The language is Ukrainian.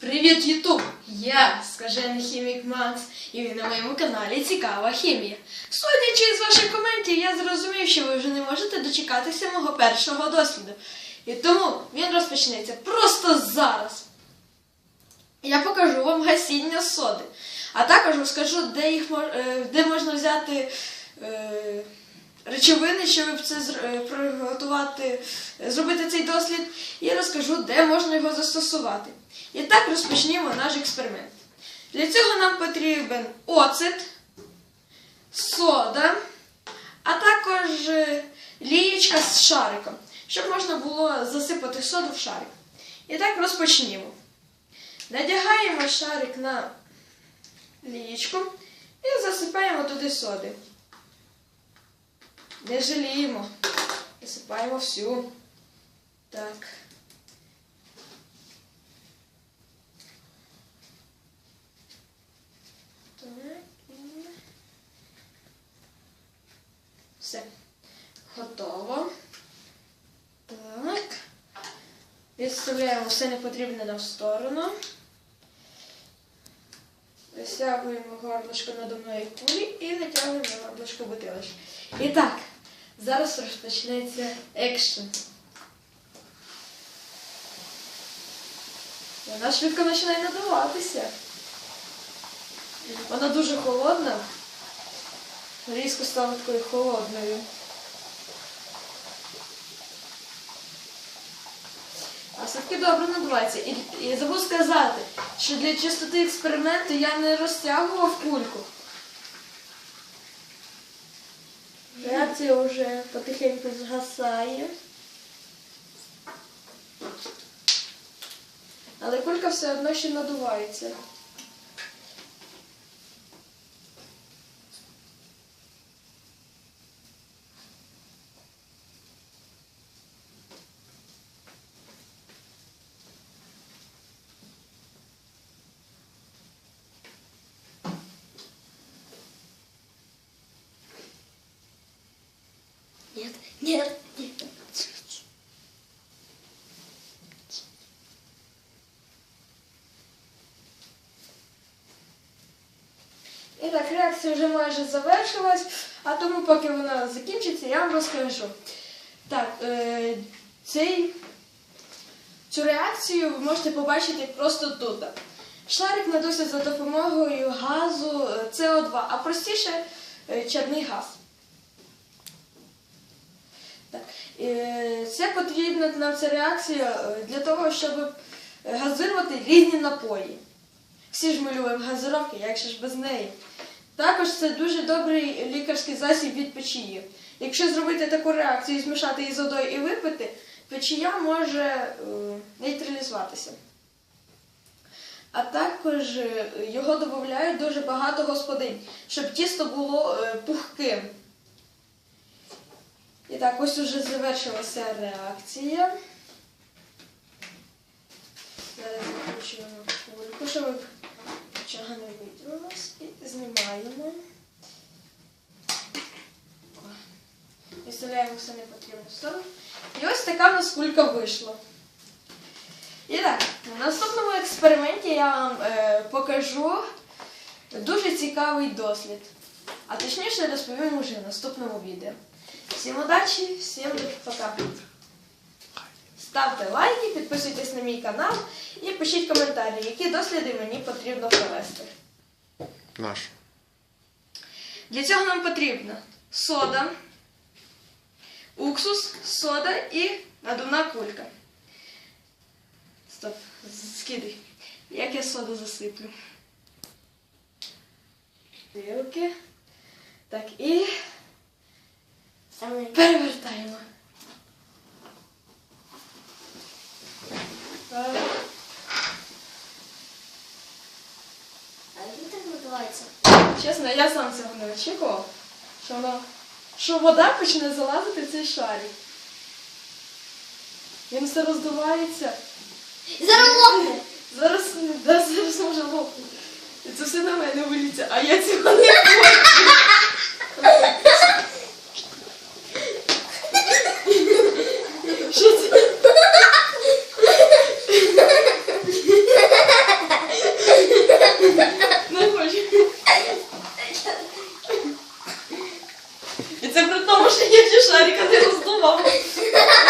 Привіт, Ютуб! Я скажений хімік Макс, і ви на моєму каналі Цікава хімія. Судячи з ваших коментів, я зрозумів, що ви вже не можете дочекатися мого першого досліду. І тому він розпочнеться просто зараз. Я покажу вам гасіння соди, а також розкажу, де, їх, е, де можна взяти е, речовини, щоб це е, приготувати, е, зробити цей дослід, і розкажу, де можна його застосувати. І так розпочнімо наш експеримент. Для цього нам потрібен оцет, сода, а також е, лієчка з шариком, щоб можна було засипати соду в шарик. І так розпочнімо. Надягаємо шарик на лієчку і засипаємо туди соди. Не жаліємо. Засипаємо всю. Так. Так. Все. Готово. Так. Відставляємо все непотрібне на сторону. Висягуємо горлышко надувної кулі і натягуємо горлышко бутилочки. І так, зараз розпочнеться екшн. Вона швидко починає надуватися. Вона дуже холодна. Різко стала такою холодною. А все-таки добре надувається. І, і забув сказати, що для чистоти експерименту я не розтягував кульку. Реакція вже потихеньку згасає. Але кулька все одно ще надувається. І так, реакція вже майже завершилась, а тому, поки вона закінчиться, я вам розкажу. Так, е, цей, цю реакцію ви можете побачити просто тут. Шарик надувся за допомогою газу е, СО2, а простіше е, чорний газ. Так, е, це потрібна нам ця реакція е, для того, щоб е, газирувати різні напої. Всі ж ми любимо газировки, як же ж без неї. Також це дуже добрий лікарський засіб від печії. Якщо зробити таку реакцію, змішати її з водою і випити, печія може е, нейтралізуватися. А також його додають дуже багато господинь, щоб тісто було пухким. Так, ось уже завершилася реакція. Зараз закручуємо кульку, щоб чого не витягнулось. І знімаємо. О. Відставляємо все непотрібну сторону. І ось така в нас кулька вийшла. І так, на наступному експерименті я вам е, покажу дуже цікавий дослід. А точніше розповім уже в наступному відео. Всім удачі, всім пока. Ставте лайки, підписуйтесь на мій канал і пишіть коментарі, які досліди мені потрібно провести. Наш. Для цього нам потрібна сода, уксус, сода і надувна кулька. Стоп, скидай. Як я соду засиплю? Вилки. Так, і перевертаємо. А як так називається? Чесно, я сам цього не очікував, що воно, що вода почне залазити в цей шарик. Він все роздувається. Зараз лопне. Зараз, да, зараз може лопнути. І це все на мене виліться, а я цього не хочу. І це